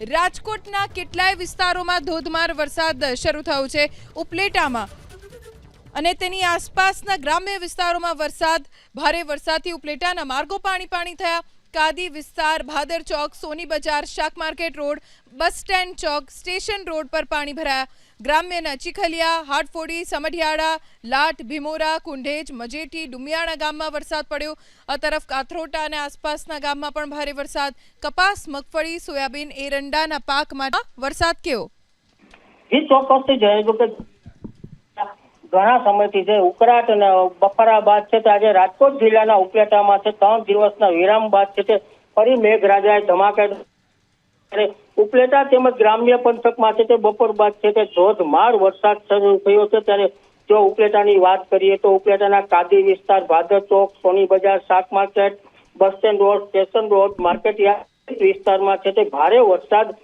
રાજકોટના કેટલાય વિસ્તારોમાં ધોધમાર વરસાદ શરૂ થયો છે. ઉપલેટામાં અને તેની આસપાસના ગ્રામ્ય વિસ્તારોમાં વરસાદ, ભારે વરસાદથી ઉપલેટાના માર્ગો પાણી પાણી થયા. કાદી વિસ્તાર ભાદર ચોક, સોની બજાર, શાક માર્કેટ રોડ, બસ સ્ટેન્ડ ચોક, સ્ટેશન રોડ પર પાણી ભરાયા. ગ્રામ્યના ચીખલિયા, હાટફોડી, સમઢિયાળા, લાટ, ભીમોરા, કુંઢેજ મજેટી ડુમિયાણા ગામમાં વરસાદ પડ્યો. આ તરફ કાથરોટા અને આસપાસના ગામમાં પણ ભારે વરસાદ. કપાસ, મગફળી, સોયાબીન, એરંડાના પાકમાં વરસાદ કેવો? જી, ચોક્કસથી જણાવ્યું કે ઘણા સમયથી છે. ઉકળાટ અને બફારા બાદ છે તે આજે રાજકોટ જિલ્લાના ઉપલેટામાં છે. ત્રણ દિવસના વિરામ બાદ છે તે ફરી મેઘરાજાએ ધમાકે ઉપલેટા તેમજ ગ્રામ્ય પંથકમાં છે તે બપોર બાદ છે તે ધોધમાર વરસાદ શરૂ થયો છે. ત્યારે જો ઉપલેટાની વાત કરીએ તો ઉપલેટાના કાદી વિસ્તાર, ભાદર ચોક, સોની બજાર, શાક market, bus stand road, station road market yard વિસ્તારમાં છે તે ભારે વરસાદ